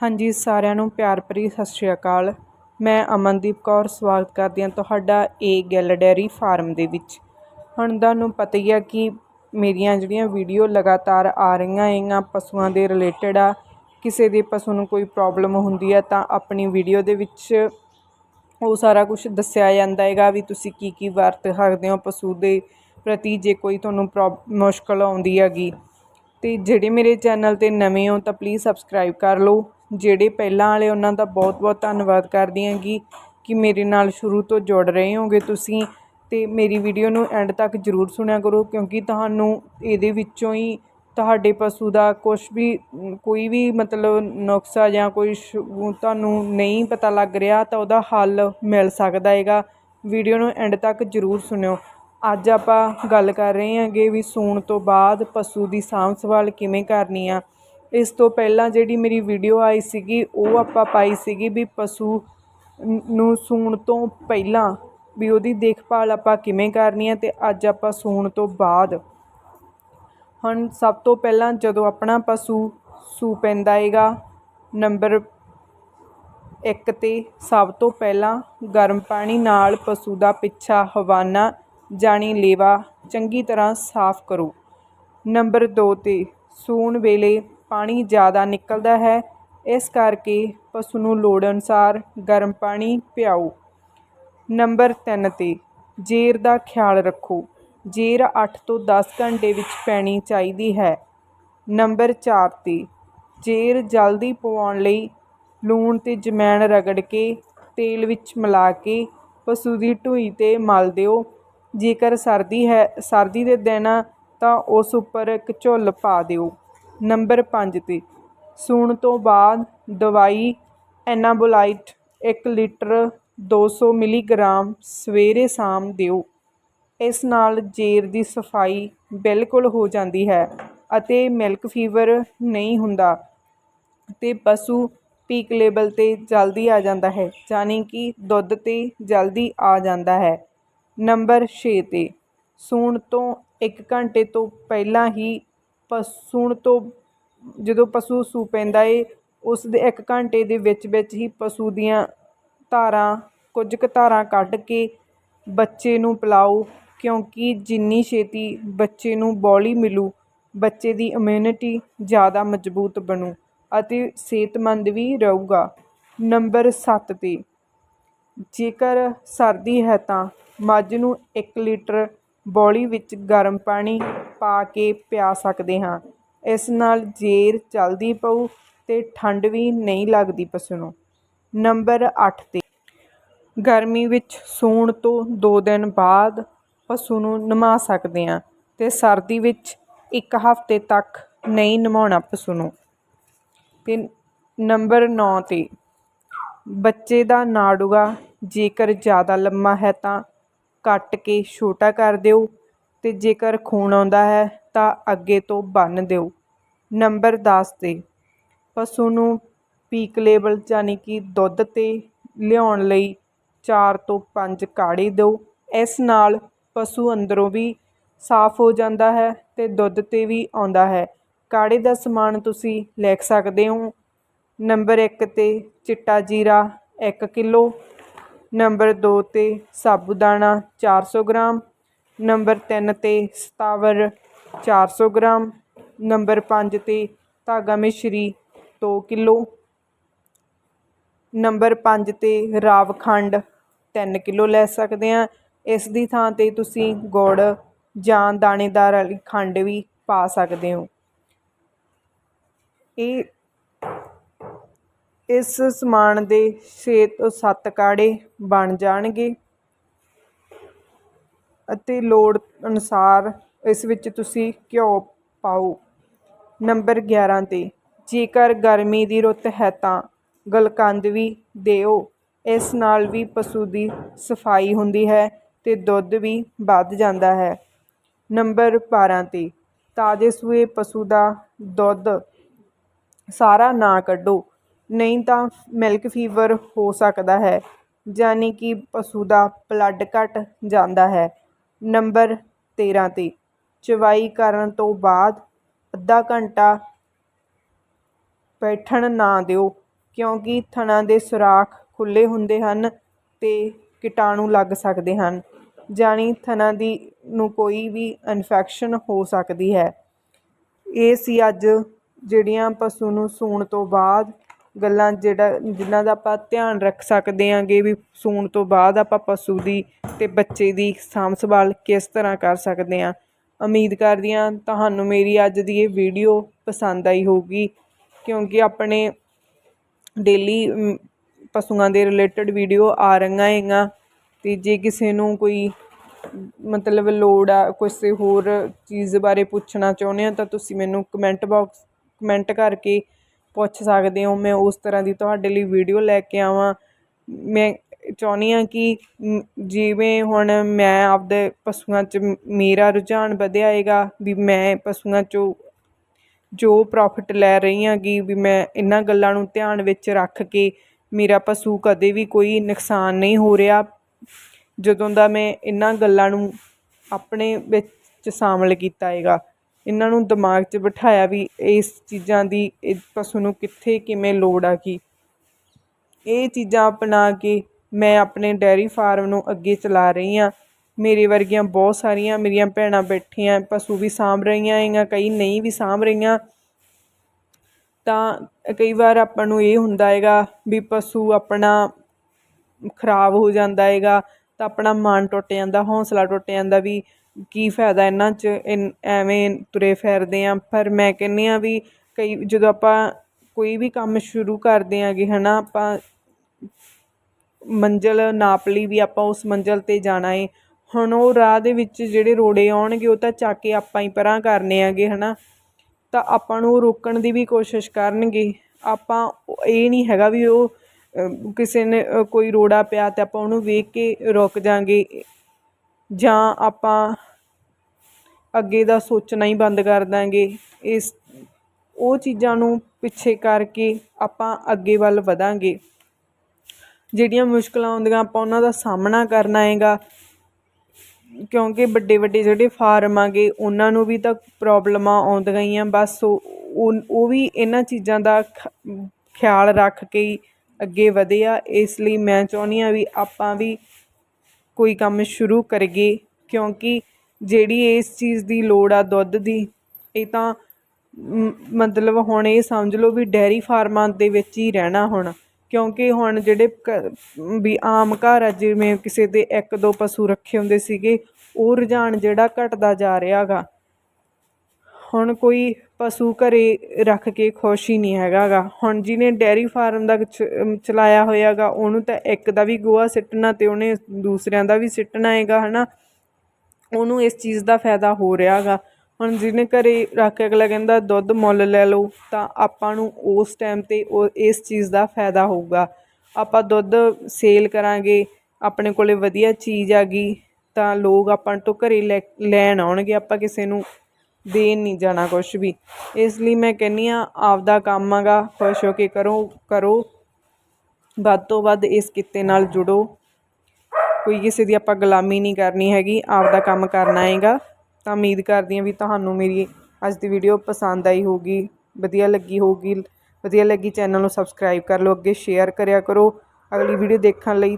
ਹਾਂਜੀ, ਸਾਰਿਆਂ ਨੂੰ ਪਿਆਰ ਭਰੀ ਸਤਿ ਸ਼੍ਰੀ ਅਕਾਲ। ਮੈਂ ਅਮਨਦੀਪ ਕੌਰ, ਸਵਾਗਤ ਕਰਦੀ ਹਾਂ ਤੁਹਾਡਾ ਏ ਗਿੱਲ ਡੈਰੀ ਫਾਰਮ ਦੇ ਵਿੱਚ। ਹੁਣ ਤੁਹਾਨੂੰ ਪਤਾ ਹੀ ਆ ਕਿ ਮੇਰੀਆਂ ਜਿਹੜੀਆਂ ਵੀਡੀਓ ਲਗਾਤਾਰ ਆ ਰਹੀਆਂ ਹੈਗੀਆਂ, ਪਸ਼ੂਆਂ ਦੇ ਰਿਲੇਟਡ ਆ, ਕਿਸੇ ਦੇ ਪਸ਼ੂ ਨੂੰ ਕੋਈ ਪ੍ਰੋਬਲਮ ਹੁੰਦੀ ਆ ਤਾਂ ਆਪਣੀ ਵੀਡੀਓ ਦੇ ਵਿੱਚ ਉਹ ਸਾਰਾ ਕੁਝ ਦੱਸਿਆ ਜਾਂਦਾ ਹੈਗਾ ਵੀ ਤੁਸੀਂ ਕੀ ਕੀ ਵਰਤ ਸਕਦੇ ਹੋ ਪਸ਼ੂ ਦੇ ਪ੍ਰਤੀ ਜੇ ਕੋਈ ਤੁਹਾਨੂੰ ਪ੍ਰੋਬ ਮੁਸ਼ਕਲ ਆਉਂਦੀ ਹੈਗੀ। ਅਤੇ ਜਿਹੜੇ ਮੇਰੇ ਚੈਨਲ 'ਤੇ ਨਵੇਂ ਹੋ ਤਾਂ ਪਲੀਜ਼ ਸਬਸਕ੍ਰਾਈਬ ਕਰ ਲਓ। ਜਿਹੜੇ ਪਹਿਲਾਂ ਵਾਲੇ ਉਹਨਾਂ ਦਾ ਬਹੁਤ ਬਹੁਤ ਧੰਨਵਾਦ ਕਰਦੀ ਹਾਂਗੀ ਕਿ ਮੇਰੇ ਨਾਲ ਸ਼ੁਰੂ ਤੋਂ ਜੁੜ ਰਹੇ ਹੋਗੇ ਤੁਸੀਂ ਅਤੇ ਮੇਰੀ ਵੀਡੀਓ ਨੂੰ ਐਂਡ ਤੱਕ ਜ਼ਰੂਰ ਸੁਣਿਆ ਕਰੋ ਕਿਉਂਕਿ ਤੁਹਾਨੂੰ ਇਹਦੇ ਵਿੱਚੋਂ ਹੀ ਤੁਹਾਡੇ ਪਸ਼ੂ ਦਾ ਕੁਛ ਵੀ, ਕੋਈ ਵੀ ਮਤਲਬ ਨੁਕਸਾ ਜਾਂ ਕੋਈ ਸ਼- ਤੁਹਾਨੂੰ ਨਹੀਂ ਪਤਾ ਲੱਗ ਰਿਹਾ ਤਾਂ ਉਹਦਾ ਹੱਲ ਮਿਲ ਸਕਦਾ ਹੈਗਾ। ਵੀਡੀਓ ਨੂੰ ਐਂਡ ਤੱਕ ਜ਼ਰੂਰ ਸੁਣਿਓ। ਅੱਜ ਆਪਾਂ ਗੱਲ ਕਰ ਰਹੇ ਹਾਂਗੇ ਵੀ ਸੂਣ ਤੋਂ ਬਾਅਦ ਪਸ਼ੂ ਦੀ ਸਾਂਭ ਸੰਭਾਲ ਕਿਵੇਂ ਕਰਨੀ ਆ। ਇਸ ਤੋਂ ਪਹਿਲਾਂ ਜਿਹੜੀ ਮੇਰੀ ਵੀਡੀਓ ਆਈ ਸੀਗੀ, ਉਹ ਆਪਾਂ ਪਾਈ ਸੀਗੀ ਵੀ ਪਸ਼ੂ ਨੂੰ ਸੂਣ ਤੋਂ ਪਹਿਲਾਂ ਵੀ ਉਹਦੀ ਦੇਖਭਾਲ ਆਪਾਂ ਕਿਵੇਂ ਕਰਨੀ ਹੈ ਤੇ ਅੱਜ ਆਪਾਂ ਸੂਣ ਤੋਂ ਬਾਅਦ। ਹੁਣ ਸਭ ਤੋਂ ਪਹਿਲਾਂ ਜਦੋਂ ਆਪਣਾ ਪਸ਼ੂ ਸੂ ਪੈਂਦਾ ਹੈਗਾ, ਨੰਬਰ ਇੱਕ 'ਤੇ ਸਭ ਤੋਂ ਪਹਿਲਾਂ ਗਰਮ ਪਾਣੀ ਨਾਲ ਪਸ਼ੂ ਦਾ ਪਿੱਛਾ ਹਵਾਨਾ ਜਾਣੀ ਲੇਵਾ ਚੰਗੀ ਤਰ੍ਹਾਂ ਸਾਫ਼ ਕਰੋ। ਨੰਬਰ 2 'ਤੇ ਸੂਣ ਵੇਲੇ ਪਾਣੀ ਜ਼ਿਆਦਾ ਨਿਕਲਦਾ ਹੈ, ਇਸ ਕਰਕੇ ਪਸ਼ੂ ਨੂੰ ਲੋੜ ਅਨੁਸਾਰ ਗਰਮ ਪਾਣੀ ਪਿਆਓ। ਨੰਬਰ ਤਿੰਨ ਤੇ, ਜੇਰ ਦਾ ਖਿਆਲ ਰੱਖੋ। ਜੇਰ 8 ਤੋਂ 10 ਘੰਟੇ ਵਿੱਚ ਪੈਣੀ ਚਾਹੀਦੀ ਹੈ। ਨੰਬਰ 4 ਤੇ, ਜੇਰ ਜਲਦੀ ਪਵਾਉਣ ਲਈ ਲੂਣ ਤੇ ਜਮੈਣ ਰਗੜ ਕੇ ਤੇਲ ਵਿੱਚ ਮਿਲਾ ਕੇ ਪਸ਼ੂ ਦੀ ਢੂਈ ਤੇ ਮਲ ਦਿਓ। ਜੇਕਰ ਸਰਦੀ ਹੈ, ਸਰਦੀ ਦੇ ਦਿਨ ਤਾਂ ਉਸ ਉੱਪਰ ਇੱਕ ਝੁੱਲ ਪਾ ਦਿਓ। ਨੰਬਰ ਪੰਜ ਤੇ। ਸੂਣ ਤੋਂ ਬਾਅਦ ਦਵਾਈ ਐਨਾਬੋਲਾਈਟ ਇੱਕ ਲੀਟਰ ਦੋ ਸੌ ਮਿਲੀਗ੍ਰਾਮ ਸਵੇਰੇ ਸ਼ਾਮ ਦਿਓ। ਇਸ ਨਾਲ ਜੇਰ ਦੀ ਸਫ਼ਾਈ ਬਿਲਕੁਲ ਹੋ ਜਾਂਦੀ ਹੈ ਅਤੇ ਮਿਲਕ ਫੀਵਰ ਨਹੀਂ ਹੁੰਦਾ ਤੇ ਪਸ਼ੂ ਪੀਕ ਲੈਵਲ ਤੇ ਜਲਦੀ ਆ ਜਾਂਦਾ ਹੈ, ਯਾਨੀ ਕਿ ਦੁੱਧ ਤੇ ਜਲਦੀ ਆ ਜਾਂਦਾ ਹੈ। ਨੰਬਰ 6 ਤੇ। ਸੂਣ ਤੋਂ 1 ਘੰਟੇ ਤੋਂ ਪਹਿਲਾਂ ਹੀ ਸੂਣ ਤੋਂ ਜਦੋਂ ਪਸ਼ੂ ਸੂ ਪੈਂਦਾ ਏ, ਉਸ ਦੇ ਇੱਕ ਘੰਟੇ ਦੇ ਵਿੱਚ ਵਿੱਚ ਹੀ ਪਸ਼ੂ ਦੀਆਂ ਧਾਰਾਂ, ਕੁਝ ਕੁ ਧਾਰਾਂ ਕੱਢ ਕੇ ਬੱਚੇ ਨੂੰ ਪਿਲਾਓ, ਕਿਉਂਕਿ ਜਿੰਨੀ ਛੇਤੀ ਬੱਚੇ ਨੂੰ ਬੋਲੀ ਮਿਲੂ, ਬੱਚੇ ਦੀ ਇਮਿਊਨਿਟੀ ਜ਼ਿਆਦਾ ਮਜ਼ਬੂਤ ਬਣੂ ਅਤੇ ਸਿਹਤਮੰਦ ਵੀ ਰਹੂਗਾ। ਨੰਬਰ 7 ਤੇ, ਜੇਕਰ ਸਰਦੀ ਹੈ ਤਾਂ ਮੱਝ ਨੂੰ 1 ਲੀਟਰ ਬੋਲੀ ਵਿੱਚ ਗਰਮ ਪਾਣੀ ਪਾ ਕੇ ਪਿਆ ਸਕਦੇ ਹਾਂ। ਇਸ ਨਾਲ ਜੇਰ ਚੱਲਦੀ ਪਊ ਅਤੇ ਠੰਡ ਵੀ ਨਹੀਂ ਲੱਗਦੀ ਪਸ਼ੂ ਨੂੰ ਨੰਬਰ ਅੱਠ ਤੇ। ਗਰਮੀ ਵਿੱਚ ਸੂਣ ਤੋਂ ਦੋ ਦਿਨ ਬਾਅਦ ਪਸ਼ੂ ਨੂੰ ਨਮਾ ਸਕਦੇ ਹਾਂ ਅਤੇ ਸਰਦੀ ਵਿੱਚ ਇੱਕ ਹਫ਼ਤੇ ਤੱਕ ਨਹੀਂ ਨਮਾਉਣਾ ਪਸ਼ੂ ਨੂੰ। ਅਤੇ ਨੰਬਰ 9 ਤੇ। ਬੱਚੇ ਦਾ ਨਾੜੂਗਾ ਜੇਕਰ ਜ਼ਿਆਦਾ ਲੰਮਾ ਹੈ ਤਾਂ ਕੱਟ ਕੇ ਛੋਟਾ ਕਰ ਦਿਓ ਅਤੇ ਜੇਕਰ ਖੂਨ ਆਉਂਦਾ ਹੈ ਤਾਂ ਅੱਗੇ ਤੋਂ ਬੰਨ੍ਹ ਦਿਓ। ਨੰਬਰ ਦਸ ਤੇ। ਪਸ਼ੂ ਨੂੰ ਪੀਕ ਲੈਵਲ ਯਾਨੀ ਕਿ ਦੁੱਧ ਤੇ ਲਿਆਉਣ ਲਈ ਚਾਰ ਤੋਂ ਪੰਜ ਕਾੜੇ ਦਿਓ। ਇਸ ਨਾਲ ਪਸ਼ੂ ਅੰਦਰੋਂ ਵੀ ਸਾਫ਼ ਹੋ ਜਾਂਦਾ ਹੈ ਅਤੇ ਦੁੱਧ ਤੇ ਵੀ ਆਉਂਦਾ ਹੈ। ਕਾੜੇ ਦਾ ਸਮਾਨ ਤੁਸੀਂ ਲਿਖ ਸਕਦੇ ਹੋ। ਨੰਬਰ ਇੱਕ ਤੇ ਚਿੱਟਾ ਜੀਰਾ 1 ਕਿਲੋ। ਨੰਬਰ 2 ਤੇ ਸਾਬੂਦਾਨਾ 400 ਗ੍ਰਾਮ। ਨੰਬਰ 3 ਤੇ ਸਤਾਵਰ 400 ਗ੍ਰਾਮ। ਨੰਬਰ 5 ਤੇ ਧਾਗਾ ਮਿਸ਼ਰੀ 2 ਕਿਲੋ। ਨੰਬਰ 5 ਤੇ ਰਾਵ ਖੰਡ 3 ਕਿਲੋ ਲੈ ਸਕਦੇ ਆ ਇਸ ਦੀ ਥਾਂ ਤੇ ਤੁਸੀਂ ਗੁੜ ਜਾਂ ਦਾਣੇਦਾਰ ਵਾਲੀ ਖੰਡ ਵੀ ਪਾ ਸਕਦੇ ਹੋ। ਇਹ ਇਸ ਸਮਾਨ ਦੇ 6 ਤੋਂ 7 ਕਾੜੇ ਬਣ ਜਾਣਗੇ। ਅਤੇ ਲੋੜ ਅਨੁਸਾਰ ਇਸ ਵਿੱਚ ਤੁਸੀਂ ਘਿਓ ਪਾਓ। ਨੰਬਰ 11 ਤੇ। ਜੇਕਰ ਗਰਮੀ ਦੀ ਰੁੱਤ ਹੈ ਤਾਂ ਗਲਕੰਦ ਵੀ ਦਿਓ। ਇਸ ਨਾਲ ਵੀ ਪਸ਼ੂ ਦੀ ਸਫ਼ਾਈ ਹੁੰਦੀ ਹੈ ਅਤੇ ਦੁੱਧ ਵੀ ਵੱਧ ਜਾਂਦਾ ਹੈ। ਨੰਬਰ 12 ਤੇ। ਤਾਜ਼ੇ ਸੂਏ ਪਸ਼ੂ ਦਾ ਦੁੱਧ ਸਾਰਾ ਨਾ ਕੱਢੋ। ਨਹੀਂ ਤਾਂ ਮਿਲਕ ਫੀਵਰ ਹੋ ਸਕਦਾ ਹੈ, ਯਾਨੀ ਕਿ ਪਸ਼ੂ ਦਾ ਬਲੱਡ ਘਟ ਜਾਂਦਾ ਹੈ। ਨੰਬਰ 13 ਤੇ। ਚਵਾਈ ਕਰਨ ਤੋਂ ਬਾਅਦ ਅੱਧਾ ਘੰਟਾ ਬੈਠਣ ਨਾ ਦਿਓ, ਕਿਉਂਕਿ ਥਣਾਂ ਦੇ ਸੁਰਾਖ ਖੁੱਲ੍ਹੇ ਹੁੰਦੇ ਹਨ ਅਤੇ ਕੀਟਾਣੂ ਲੱਗ ਸਕਦੇ ਹਨ, ਜਾਣੀ ਥਣਾਂ ਦੀ ਨੂੰ ਕੋਈ ਵੀ ਇਨਫੈਕਸ਼ਨ ਹੋ ਸਕਦੀ ਹੈ। ਇਹ ਸੀ ਅੱਜ ਜਿਹੜੀਆਂ ਪਸ਼ੂ ਨੂੰ ਸੂਣ ਤੋਂ ਬਾਅਦ ਗੱਲਾਂ ਜਿਹੜਾ, ਜਿਨ੍ਹਾਂ ਦਾ ਆਪਾਂ ਧਿਆਨ ਰੱਖ ਸਕਦੇ ਆਂਗੇ ਵੀ ਸੂਣ ਤੋਂ ਬਾਅਦ ਆਪਾਂ ਪਸ਼ੂ ਦੀ ਅਤੇ ਬੱਚੇ ਦੀ ਸਾਂਭ ਸੰਭਾਲ ਕਿਸ ਤਰ੍ਹਾਂ ਕਰ ਸਕਦੇ ਹਾਂ। ਉਮੀਦ ਕਰਦੀ ਹਾਂ ਤੁਹਾਨੂੰ ਮੇਰੀ ਅੱਜ ਦੀ ਇਹ ਵੀਡੀਓ ਪਸੰਦ ਆਈ ਹੋਊਗੀ, ਕਿਉਂਕਿ ਆਪਣੇ ਡੇਲੀ ਪਸ਼ੂਆਂ ਦੇ ਰਿਲੇਟਡ ਵੀਡੀਓ ਆ ਰਹੀਆਂ ਹੈਗੀਆਂ ਅਤੇ ਜੇ ਕਿਸੇ ਨੂੰ ਕੋਈ ਮਤਲਬ ਲੋੜ ਆ, ਕਿਸੇ ਹੋਰ ਚੀਜ਼ ਬਾਰੇ ਪੁੱਛਣਾ ਚਾਹੁੰਦੇ ਹੋ ਤਾਂ ਤੁਸੀਂ ਮੈਨੂੰ ਕਮੈਂਟ ਬਾਕਸ ਕਮੈਂਟ ਕਰਕੇ ਪੁੱਛ ਸਕਦੇ ਹੋ, ਮੈਂ ਉਸ ਤਰ੍ਹਾਂ ਦੀ ਤੁਹਾਡੇ ਲਈ ਵੀਡੀਓ ਲੈ ਕੇ ਆਵਾਂ, ਮੈਂ ਚਾਹੁੰਦੀ ਹਾਂ ਕਿ ਜਿਵੇਂ ਹੁਣ ਮੈਂ ਆਪਦੇ ਪਸ਼ੂਆਂ 'ਚ ਮੇਰਾ ਰੁਝਾਨ ਵਧਿਆ ਹੈਗਾ ਵੀ ਮੈਂ ਪਸ਼ੂਆਂ 'ਚੋਂ ਜੋ ਪ੍ਰੋਫਿਟ ਲੈ ਰਹੀ ਹੈਗੀ ਵੀ ਮੈਂ ਇਹਨਾਂ ਗੱਲਾਂ ਨੂੰ ਧਿਆਨ ਵਿੱਚ ਰੱਖ ਕੇ ਮੇਰਾ ਪਸ਼ੂ ਕਦੇ ਵੀ ਕੋਈ ਨੁਕਸਾਨ ਨਹੀਂ ਹੋ ਰਿਹਾ। ਜਦੋਂ ਦਾ ਮੈਂ ਇਹਨਾਂ ਗੱਲਾਂ ਨੂੰ ਆਪਣੇ ਵਿੱਚ ਸ਼ਾਮਲ ਕੀਤਾ ਹੈਗਾ। ਇਹਨਾਂ ਨੂੰ ਦਿਮਾਗ 'ਚ ਬਿਠਾਇਆ ਵੀ ਇਸ ਚੀਜ਼ਾਂ ਦੀ ਪਸ਼ੂ ਨੂੰ ਕਿੱਥੇ ਕਿਵੇਂ ਲੋੜ ਆ ਕੀ ਇਹ ਚੀਜ਼ਾਂ ਅਪਣਾ ਕੇ ਮੈਂ ਆਪਣੇ ਡੇਅਰੀ ਫਾਰਮ ਨੂੰ ਅੱਗੇ ਚਲਾ ਰਹੀ ਹਾਂ। ਮੇਰੇ ਵਰਗੀਆਂ ਬਹੁਤ ਸਾਰੀਆਂ ਮੇਰੀਆਂ ਭੈਣਾਂ ਬੈਠੀਆਂ, ਪਸ਼ੂ ਵੀ ਸਾਂਭ ਰਹੀਆਂ ਹੈਗੀਆਂ, ਕਈ ਨਹੀਂ ਵੀ ਸਾਂਭ ਰਹੀਆਂ। ਤਾਂ ਕਈ ਵਾਰ ਆਪਾਂ ਨੂੰ ਇਹ ਹੁੰਦਾ ਹੈਗਾ ਵੀ ਪਸ਼ੂ ਆਪਣਾ ਖਰਾਬ ਹੋ ਜਾਂਦਾ ਹੈਗਾ, ਤਾਂ ਆਪਣਾ ਮਨ ਟੁੱਟ ਜਾਂਦਾ, ਹੌਸਲਾ ਟੁੱਟ ਜਾਂਦਾ ਵੀ ਕੀ ਫਾਇਦਾ ਇਹਨਾਂ 'ਚ, ਇਨ- ਐਵੇਂ ਤੁਰੇ ਫਿਰਦੇ ਆ ਪਰ ਮੈਂ ਕਹਿੰਦੀ ਆ ਵੀ ਕਈ ਜਦੋਂ ਆਪਾਂ ਕੋਈ ਵੀ ਕੰਮ ਸ਼ੁਰੂ ਕਰਦੇ ਆਂਗੇ ਹਨਾ, ਆਪਾਂ ਮੰਜ਼ਿਲ ਨਾਪ ਲਈ ਵੀ ਆਪਾਂ ਉਸ ਮੰਜ਼ਿਲ 'ਤੇ ਜਾਣਾ ਏ। ਹੁਣ ਉਹ ਰਾਹ ਦੇ ਵਿੱਚ ਜਿਹੜੇ ਰੋੜੇ ਆਉਣਗੇ, ਉਹ ਤਾਂ ਚੱਕ ਕੇ ਆਪਾਂ ਹੀ ਪਰਾਂ ਕਰਨੇ ਆਗੇ ਨਾ ਤਾਂ ਆਪਾਂ ਨੂੰ ਉਹ ਰੋਕਣ ਦੀ ਵੀ ਕੋਸ਼ਿਸ਼ ਕਰਨਗੇ। ਆਪਾਂ ਇਹ ਨਹੀਂ ਹੈਗਾ ਵੀ ਉਹ ਕਿਸੇ ਨੇ ਕੋਈ ਰੋੜਾ ਪਿਆ ਤੇ ਆਪਾਂ ਉਹਨੂੰ ਵੇਖ ਕੇ ਰੁਕ ਜਾਾਂਗੇ। ਜਾਂ ਆਪਾਂ ਅੱਗੇ ਦਾ ਸੋਚਣਾ ਹੀ ਬੰਦ ਕਰ ਦਾਂਗੇ। ਇਸ, ਉਹ ਚੀਜ਼ਾਂ ਨੂੰ ਪਿੱਛੇ ਕਰਕੇ ਆਪਾਂ ਅੱਗੇ ਵੱਲ ਵਧਾਂਗੇ। ਜਿਹੜੀਆਂ ਮੁਸ਼ਕਿਲਾਂ ਆਉਂਦੀਆਂ, ਆਪਾਂ ਉਹਨਾਂ ਦਾ ਸਾਹਮਣਾ ਕਰਨਾ ਹੈਗਾ। ਕਿਉਂਕਿ ਵੱਡੇ ਵੱਡੇ ਜਿਹੜੇ ਫਾਰਮ ਆਗੇ, ਉਹਨਾਂ ਨੂੰ ਵੀ ਤਾਂ ਪ੍ਰੋਬਲਮਾਂ ਆਉਂਦੀਆਂ ਹੀ ਆ। ਬਸ ਉਹ, ਉਹ- ਵੀ ਇਹਨਾਂ ਚੀਜ਼ਾਂ ਦਾ ਖਿਆਲ ਰੱਖ ਕੇ ਹੀ ਅੱਗੇ ਵਧੇ ਆ। ਇਸ ਲਈ ਮੈਂ ਚਾਹੁੰਦੀ ਆ ਵੀ ਆਪਾਂ ਵੀ ਕੋਈ ਕੰਮ ਸ਼ੁਰੂ ਕਰੀਏ। ਕਿਉਂਕਿ ਜਿਹੜੀ ਇਸ ਚੀਜ਼ ਦੀ ਲੋੜ ਆ ਦੁੱਧ ਦੀ, ਇਹ ਤਾਂ ਮਤਲਬ ਹੁਣ ਇਹ ਸਮਝ ਲਓ ਵੀ ਡੈਰੀ ਫਾਰਮਾਂ ਦੇ ਵਿੱਚ ਹੀ ਰਹਿਣਾ ਹੁਣ। ਕਿਉਂਕਿ ਹੁਣ ਜਿਹੜੇ ਘ- ਵੀ ਆਮ ਘਰ ਆ, ਜਿਵੇਂ ਕਿਸੇ ਦੇ ਇੱਕ ਦੋ ਪਸ਼ੂ ਰੱਖੇ ਹੁੰਦੇ ਸੀਗੇ, ਉਹ ਰੁਝਾਨ ਜਿਹੜਾ ਘਟਦਾ ਜਾ ਰਿਹਾ ਗਾ। ਹੁਣ ਕੋਈ ਪਸ਼ੂ ਘਰੇ ਰੱਖ ਕੇ ਖੁਸ਼ ਹੀ ਨਹੀਂ ਹੈਗਾ ਗਾ। ਹੁਣ ਜਿਹਨੇ ਡੈਰੀ ਫਾਰਮ ਦਾ ਚ- ਅਮ ਚਲਾਇਆ ਹੋਇਆਗਾ ਉਹਨੂੰ ਤਾਂ ਇੱਕ ਦਾ ਵੀ ਗੋਹਾ ਸਿੱਟਣਾ ਤੇ ਉਹਨੇ ਦੂਸਰਿਆਂ ਦਾ ਵੀ ਸਿੱਟਣਾ ਹੈਗਾ, ਹਨਾ। ਉਹਨੂੰ ਇਸ ਚੀਜ਼ ਦਾ ਫਾਇਦਾ ਹੋ ਰਿਹਾ ਗਾ। ਹੁਣ ਜਿਹਨੇ ਘਰੇ ਰੱਖ ਕੇ ਅਗਲਾ ਕਹਿੰਦਾ ਦੁੱਧ ਮੁੱਲ ਲੈ ਲਓ, ਤਾਂ ਆਪਾਂ ਨੂੰ ਉਸ ਟਾਈਮ 'ਤੇ ਉਹ ਇਸ ਚੀਜ਼ ਦਾ ਫਾਇਦਾ ਹੋਊਗਾ। ਆਪਾਂ ਦੁੱਧ ਸੇਲ ਕਰਾਂਗੇ, ਆਪਣੇ ਕੋਲੇ ਵਧੀਆ ਚੀਜ਼ ਆ ਗਈ, ਤਾਂ ਲੋਕ ਆਪਾਂ ਤੋਂ ਘਰੇ ਲੈ, ਲੈਣ ਆਉਣਗੇ, ਆਪਾਂ ਕਿਸੇ ਨੂੰ ਦੇਣ ਨਹੀਂ ਜਾਣਾ ਕੁਛ ਵੀ। ਇਸ ਲਈ ਮੈਂ ਕਹਿੰਦੀ ਆ ਆਪਦਾ ਕੰਮ ਆਗਾ ਖੁਸ਼ ਹੋ ਕੇ ਕਰੋ ਕਰੋ। ਵੱਧ ਤੋਂ ਵੱਧ ਇਸ ਕਿੱਤੇ ਨਾਲ ਜੁੜੋ। ਕੋਈ ਕਿਸੇ ਦੀ ਆਪਾਂ ਗੁਲਾਮੀ ਨਹੀਂ ਕਰਨੀ ਹੈਗੀ, ਆਪਦਾ ਕੰਮ ਕਰਨਾ ਹੈਗਾ। ਤਾਂ ਉਮੀਦ ਕਰਦੀ ਹਾਂ ਵੀ ਤੁਹਾਨੂੰ ਮੇਰੀ ਅੱਜ ਦੀ ਵੀਡੀਓ ਪਸੰਦ ਆਈ ਹੋਊਗੀ, ਵਧੀਆ ਲੱਗੀ ਹੋਊਗੀ, ਵਧੀਆ ਲੱਗੀ ਚੈਨਲ ਨੂੰ ਸਬਸਕ੍ਰਾਈਬ ਕਰ ਲਓ, ਅੱਗੇ ਸ਼ੇਅਰ ਕਰਿਆ ਕਰੋ। ਅਗਲੀ ਵੀਡੀਓ ਦੇਖਣ ਲਈ